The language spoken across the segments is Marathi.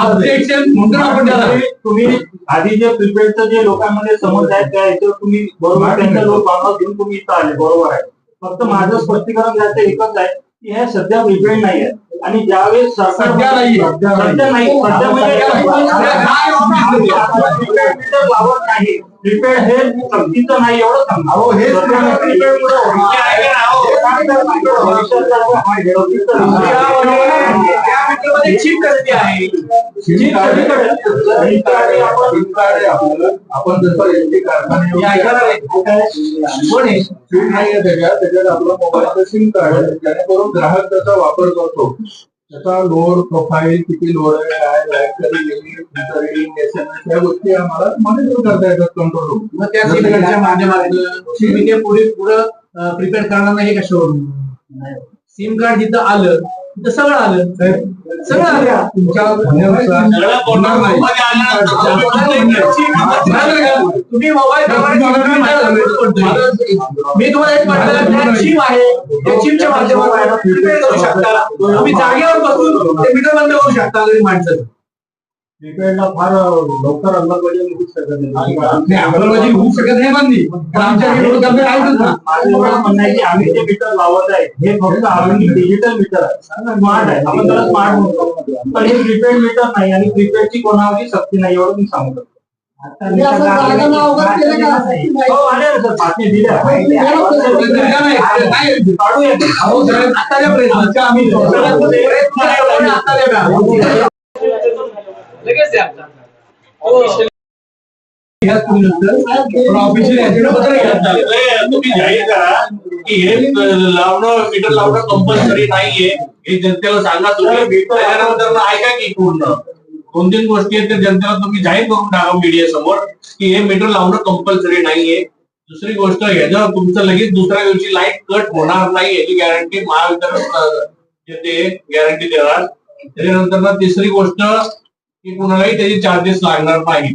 Objection म्हणून आपण त्याला तुम्ही आधी जे प्रिपेडचं जे लोकांमध्ये समज आहे त्या याच्यावर तुम्ही बरोबर त्यांचा लोक मागणं घेऊन तुम्ही इथं आले बरोबर आहे. फक्त माझं स्पष्टीकरण द्यायचं एकच आहे की हे सध्या प्रिपेड नाही आहे आणि ज्यावेळेस सरकार सध्या नाहीये. सध्या नाही सध्या म्हणजे प्रिपेड नाही. हे सक्तीचं नाही एवढं सांगा आपण जसं एसटी कारखाने नाही. आहे सिम नाही आहे त्याच्यात त्याच्यात आपलं मोबाईलचं सिम कार्ड आहे जेणेकरून ग्राहक त्याचा वापर करतो त्याचा लोड प्रोफाईल किती लोड आहे काय लाइट कधी गेली या गोष्टी आम्हाला मॉनिटर करता येतात कंट्रोल मग त्या माध्यमातून पुढे पुढं प्रिपेअर करणार नाही हे कशावरून सिम कार्ड जिथं आलं तिथं सगळं आलं. सगळं आलं. तुम्ही मोबाईल मी तुम्हाला एक म्हटलं चिप आहे त्या चिपच्या माध्यमातून प्रिपेअर करू शकता. तुम्ही जागेवर बसून ते मीटर बंद करू शकता माणसं प्रिपेडला फार लवकर अंमलबजावणी होऊ शकत नाही. अंमलबजावणी होऊ शकत नाही बंदी पण आमच्या विरोध करणे आहेतच ना माझं एवढं म्हणणं आहे की आम्ही जे मीटर लावत आहे हे फक्त आधुनिक डिजिटल मीटर आहे. स्मार्ट आहे. आपण त्याला स्मार्ट म्हणतो. पण हे प्रीपेड मीटर नाही आणि प्रीपेडची कोणावरही सक्ती नाही एवढं मी सांगू शकतो? हो, प्रयत्न. आम्ही लावणं मीटर लावणं कंपल्सरी नाहीये. हे जनतेला सांगा तुम्ही त्याच्यानंतर ना ऐका की पूर्ण. दोन तीन गोष्टी आहेत त्या जनतेला तुम्ही जाहीर करून टाका मीडिया समोर की हे मीटर लावणं कंपल्सरी नाहीये. दुसरी गोष्ट ह्याचं तुमचं लगेच दुसऱ्या दिवशी लाइट कट होणार नाही याची गॅरंटी महावितरण ते गॅरंटी देणार त्याच्यानंतर ना तिसरी गोष्ट की कुणालाही त्याचे चार्जेस लागणार नाही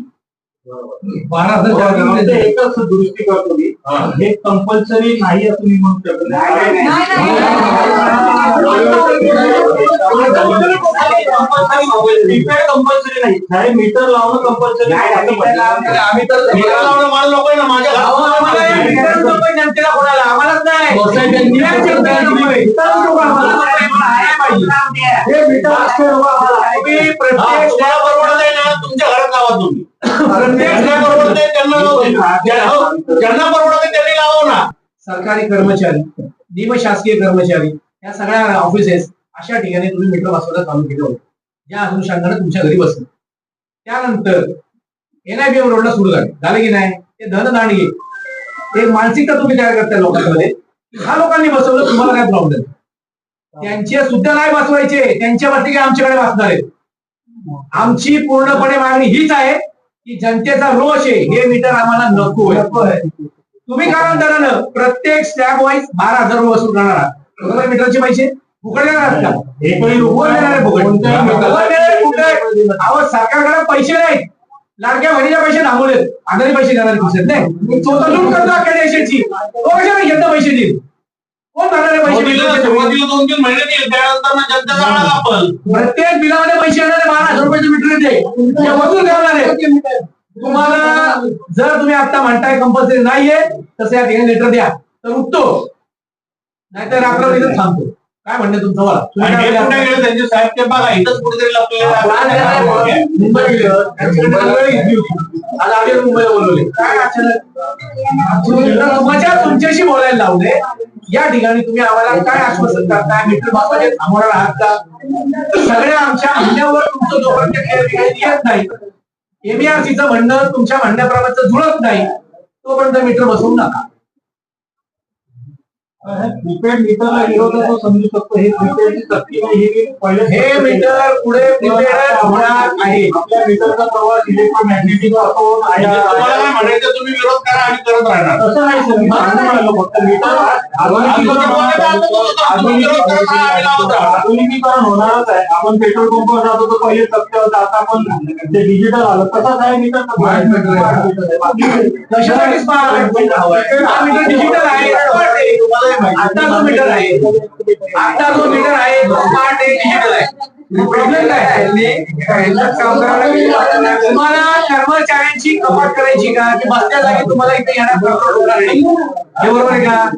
हो. एकच दुरुस्ती करतो मी हा. कंपल्सरी नाही असं मी म्हणू शकत कंपल्सरी नाही साहेब मीटर लावणं कंपल्सरी आम्ही तर मीटर लावणं मला नको ना. माझ्या नको जनतेला कोणाला? आम्हालाच नाही. पाहिजे. हे मीटर तुम्ही हा, प्रत्येक तुम्हाला परवडत ना तुमच्या घरात लावा तुम्ही. प्रत्येक परवडत त्यांना. ज्यांना ज्यांना परवडत त्यांनी ना. सरकारी कर्मचारी निमशासकीय कर्मचारी या सगळ्या ऑफिसेस अशा ठिकाणी तुम्ही मीटर बसवायला चालू केलं. होतं ज्या अनुषंगाने तुमच्या घरी बसलं. त्यानंतर एनआयबीएम रोडला सुरू झाले. झाले की नाही? ते धनदांडगे एक मानसिकता तुम्ही तयार करताय लोकांमध्ये. ह्या लोकांनी बसवलं तुम्हाला काय प्रॉब्लेम त्यांचे सुद्धा नाही बसवायचे. त्यांच्या वरती काय आमच्याकडे बसणार आहेत? आमची पूर्णपणे मागणी हीच आहे की जनतेचा रोष आहे. हे मीटर आम्हाला नको आहे. तुम्ही कालांतरानं प्रत्येक स्लॅब वाईज बारा हजार रुपये वसूल करणार आहात. बरोबर मीटरचे पैसे फुकट देणार आहे आहे? अहो सरकारकडे पैसे नाहीत. लाडक्या बहिणीचे पैसे थांबवलेत. आधारी पैसे देणारे खुश नाही? तो तर लूट करतो देशाची. तो कशाला घेतो पैसे देईल कोण भरणार आहे पैसे सुरुवातीला दोन तीन महिने त्यानंतर ना आळा कापल प्रत्येक बिलामध्ये पैसे येणारे बारा हजार रुपयाचे मीटर येते. ते वसूल ठेवणार. आहे तुम्हाला जर तुम्ही आता म्हणताय कंपल्सरी नाहीये तसं या ठिकाणी लेटर द्या. तर उठतो. नाहीतर रात्र इथं थांबतो. काय म्हणणे तुमचं मला त्यांचे साहेब ते बघा इथंच कुठेतरी होती. आज आम्ही मुंबईला बोलवले. काय? मजा तुमच्याशी बोलायला लावले या ठिकाणी तुम्ही आम्हाला काय आश्वासन करताय मीटर बापाचे थांबवणार आहात का सगळ्या आमच्या म्हणण्यावर तुमचं जोपर्यंत येत नाही एमईआरसीचं म्हणणं तुमच्या म्हणण्याप्रमाणे जुळत नाही तोपर्यंत मीटर बसवू नका. प्रीपेड मीटरला विरोध असं समजू शकतो. हे प्रीपेडची हे पहिले हे मीटर पुढे प्रिपेड होणार आहे. आपल्या मीटरचा प्रवास इलेक्ट्रोमॅग्नेटिक असो म्हणजे तुम्हाला काय म्हणायचं तुम्ही विरोध करा आणि करत राहणार. तसं नाही सर. मी सांगू म्हणालो फक्त मीटर आधुनिकीकरण होणारच आहे. आपण पेट्रोल पंपवर जातो तर पहिले सत्य होतं आता आपण ते डिजिटल आलं तसंच आहे मीटर मीटर डिजिटल आहे. आता जो मीटर आहे. आता जो मीटर आहे. तो स्मार्ट आहे. डिजिटल आहे. प्रॉब्लेम काय आहे? तुम्हाला कर्मचाऱ्यांची कपात करायची का? की बसल्या जागी तुम्हाला इथे येणार पेट्रोल होणार नाही. हे बरोबर आहे का?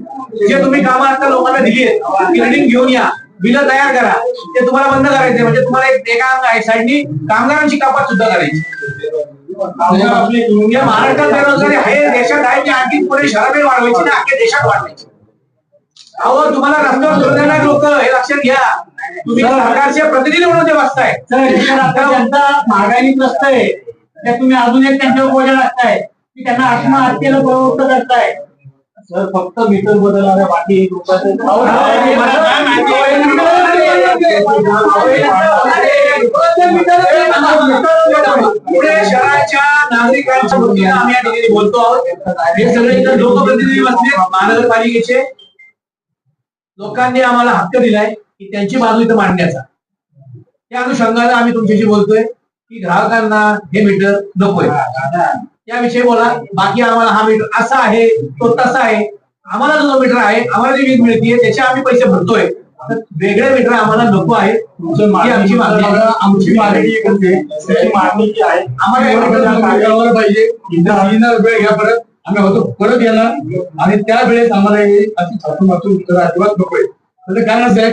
जे तुम्ही कामं आता लोकांना दिली आहेत की रीडिंग घेऊन या. बिलं तयार करा. ते तुम्हाला बंद करायचे म्हणजे तुम्हाला एक एका साईडनी कामगारांची कपात सुद्धा करायची. महाराष्ट्रात बेरोजगारी आहे. देशात आहे ती आणखी पुढे शहरात वाढवायची ना? अख्ख्या देशात वाढवायची. अहो तुम्हाला रस्त्यावर फिरणारे लोक हे लक्षात घ्या तुम्ही सरकारचे प्रतिनिधी म्हणून ते ज्यांचा महागाई ग्रस्त आहे त्या तुम्ही अजून एक त्यांच्यावर बोजा टाकताय की त्यांना आत्महत्येला प्रवृत्त करताय सर फक्त मीटर बदलणाऱ्या बाकी एक पुणे शहराच्या नागरिकांच्या वतीनं आम्ही या ठिकाणी बोलतो आहोत हे सगळे इथं लोकप्रतिनिधी बसले महानगरपालिकेचे लोकांनी आम्हाला हक्क दिलाय की त्यांची बाजू इथं मांडण्याचा. त्या अनुषंगाने आम्ही तुमच्याशी बोलतोय की ग्राहकांना हे मीटर नकोय. त्याविषयी बोला. बाकी आम्हाला हा मीटर असा आहे तो तसा आहे. आम्हाला जो मीटर आहे आम्हाला जी वीज मिळतीये त्याचे आम्ही पैसे भरतोय. वेगळे मीटर आम्हाला नको आहे आमची मागणी. आमची मागणी आहे. त्याची मागणी जी आहे आम्हाला पाहिजे. घ्या परत. आम्ही होतो परत येणार आणि त्यावेळेस आम्हाला हे अशी छातून वाचून उत्तर अजिबात नकोय. त्याचं कारण असं आहे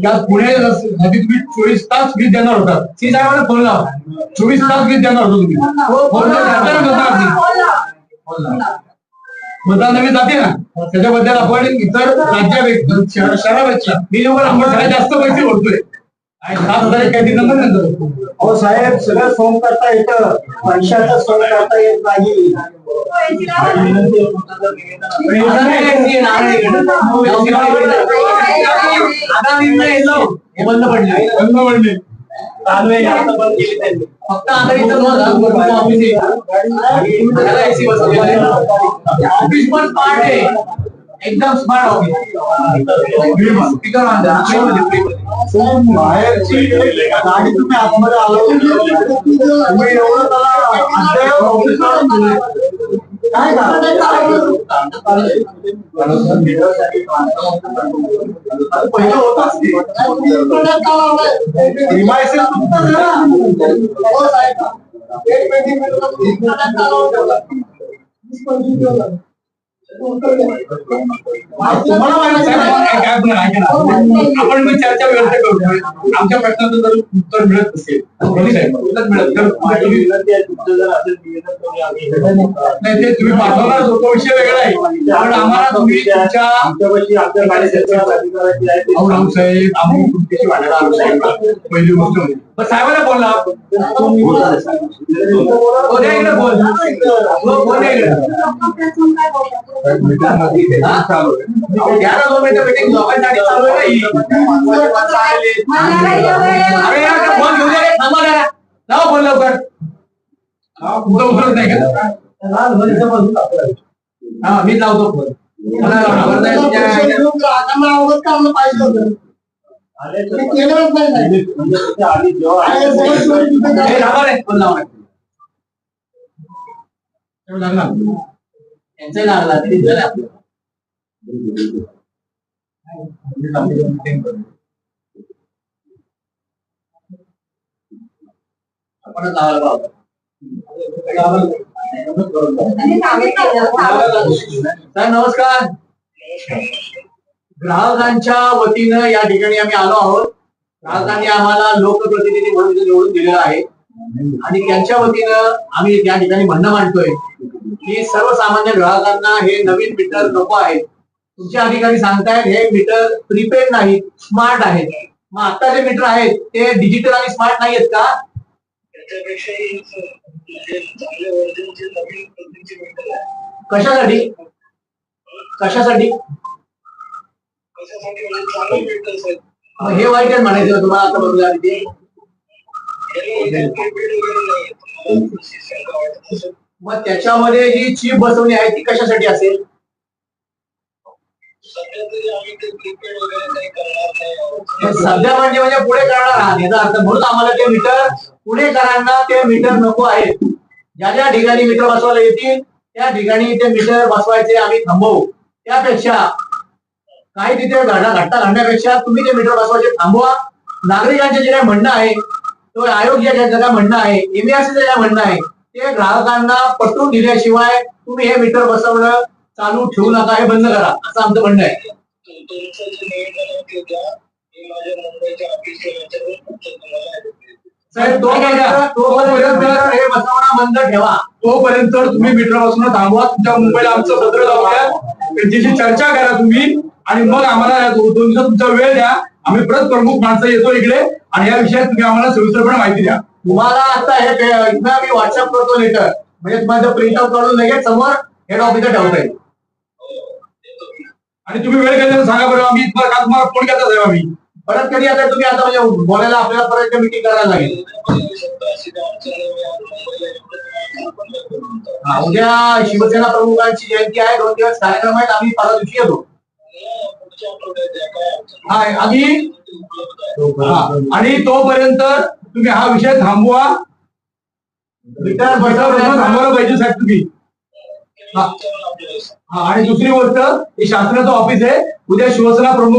की आज पुणे साठी तुम्ही चोवीस तास वीज देणार होता. सी साहेबांना फोन लावा. चोवीस तास वीज देणार होतो तुम्ही. हो. फोन लावा. मतदान नवीन जाते ना. त्याच्याबद्दल आपण इतर राज्यापेक्षा शहरा- शहरापेक्षा मी लोक आपण सगळ्यात जास्त पैसे भरतोय. अहो साहेब सगळं सोंग करता येतं पैशाचं सोंग करता येत नाही हे बंद पडले बंद पडले फक्त. ऑफिस पण स्मार्ट आहे एकदम स्मार्ट ऑफिस स्पीकर बांधा बाहेरची गाडी तुम्ही आतमध्ये आलो तुम्ही एवढं त्याला काय पहिलं होताच ते आपण मग चर्चा व्यवस्था करू. आमच्या प्रश्नाचं जर उत्तर मिळत असेल नाही ते तुम्ही पाठवणार तो विषय वेगळा आहे. पण आम्हाला तुम्ही तुमच्या आम्ही तुमच्याशी वाढायला आलो साहेब. पहिली गोष्ट म्हणजे. पण साहेबांना बोल ना. हो द्या इकडे बोल हो, बोल. द्या इकडे मीटिंगमध्ये चालू आहे. अहो, घ्या ना दोन मिनिटं meeting. लोकांसाठी चालू आहे ना ही. अरे यार, ते फोन घेऊन द्या रे. थांबा जरा. लावा फोन लवकर हा, तुमचा उत्तरच नाही का हा मीच लावतो फोन मला खबर नाही तुझ्या- आले तर म्हणजे त्याच्या आधी जेव्हा हे थांबा रे, फोन लावा तेवढं लागणार. यांचं लागला तरी झालं आपणच लावायला पाहतो नमस्कार. ग्राहकांच्या वतीनं या ठिकाणी आम्ही आलो आहोत. ग्राहकांनी आम्हाला लोकप्रतिनिधी म्हणून निवडून दिलेलं आहे. आणि त्यांच्या वतीनं आम्ही या ठिकाणी म्हणणं मांडतोय. की सर्वसामान्य ग्राहकांना हे नवीन मीटर नको आहेत. तुमचे अधिकारी सांगतायत हे मीटर प्रीपेड नाहीत स्मार्ट आहेत. मग आता जे मीटर आहेत ते डिजिटल आणि स्मार्ट नाहीयेत का? कशासाठी? कशासाठी? मग हे वाईट आहे म्हणायचं तुम्हाला? आता बघूया मग त्याच्यामध्ये जी चीप बसवली आहे ती कशासाठी असेल? सध्या म्हणजे म्हणजे पुढे करणार आहात याचा अर्थ म्हणून आम्हाला ते मीटर पुणेकरांना ते मीटर नको आहेत. ज्या ज्या ठिकाणी मीटर बसवायला येतील त्या ठिकाणी ते मीटर बसवायचे आम्ही थांबवू. त्यापेक्षा काही तिथे घडा घट्टा घालण्यापेक्षा तुम्ही ते मीटर बसवायचे थांबवा. नागरिकांचे जे काय म्हणणं आहे तो आयोग जे काय म्हणणं आहे एमएससीचं जे म्हणणं आहे ते ग्राहकांना पटवून दिल्याशिवाय तुम्ही हे मीटर बसवणं चालू ठेवू नका हे बंद करा असं आमचं म्हणणं आहे. साहेब तोपर्यंत तोपर्यंत हे बसवणं बंद ठेवा. तोपर्यंत तुम्ही मीटर बसून थांबवा तुमच्या मुंबईला आमचं सत्र लावूया त्यांच्याशी चर्चा करा तुम्ही आणि मग आम्हाला या दोन दिवस तुमचा वेळ द्या. आम्ही परत प्रमुख माणसं येतो इकडे आणि या विषयात तुम्ही आम्हाला सविस्तरपणे माहिती द्या. तुम्हाला आता हे इथं मी व्हॉट्सअप करतो लेटर म्हणजे तुम्हाला प्रिंट आउट काढून लगेच समोर हेड ऑफिसला ठेवता येईल. आणि तुम्ही वेळ केल्यानंतर सांगा बरं आम्ही तुम्हाला काल तुम्हाला फोन केला साहेब आम्ही? परत कधी आता तुम्ही आता म्हणजे बोलायला आपल्याला परत मिटिंग करायला लागेल. हा, उद्या शिवसेना प्रमुखांची जयंती आहे दोन दिवस कार्यक्रम आहेत आम्ही परवा दिवशी येतो. हा आम्ही हा, आणि तोपर्यंत तुम्ही हा विषय थांबवा. विचार बसवणं पाहिजे साहेब तुम्ही. हा, आणि दुसरी गोष्ट हे शासनाचं ऑफिस आहे. उद्या शिवसेना प्रमुख